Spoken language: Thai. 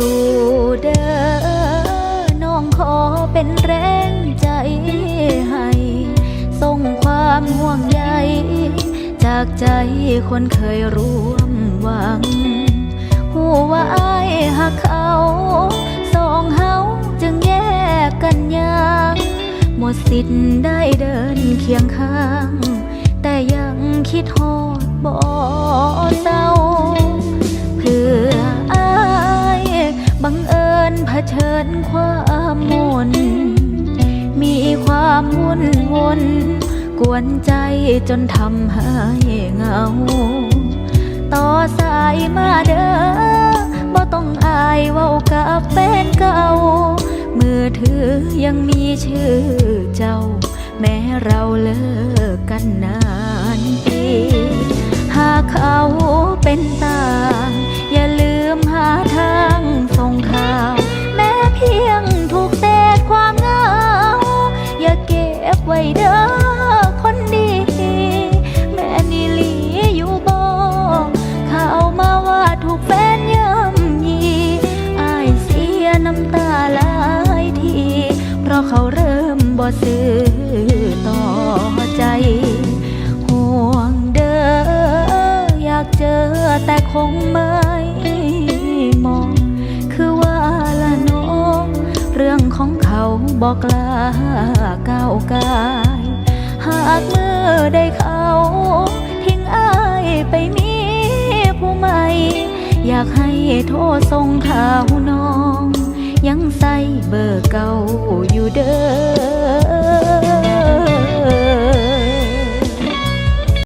สู้เด้อน้องขอเป็นแรงใจให้ส่งความห่วงใยจากใจคนเคยร่วมหวังหูว่าอายหักเขาสองเฮาจึงแยกกันยากหมดสิทธิ์ได้เดินเคียงข้าง แต่ยังคิดฮ เผชิญความมน มีความวุ่นวนกวนใจจนทำให้เหงา ต่อสายมาเด้อบ่ต้องอายเว้ากับแฟนเก่า มือถือยังมีชื่อเจ้า แม้เราเลิกกันนา เพราะเขาเริ่มบ่ซื้อต่อใจ ห่วงเด้ออยากเจอแต่คงไม่มอง คือว่าละน้องเรื่องของเขาบอกลาก้าวกาย หากเมื่อได้เขาทิ้งอายไปมีผู้ใหม่อยากให้โทรส่งข่าวน้อง ยังใส่เบอร์เก่า เด้อ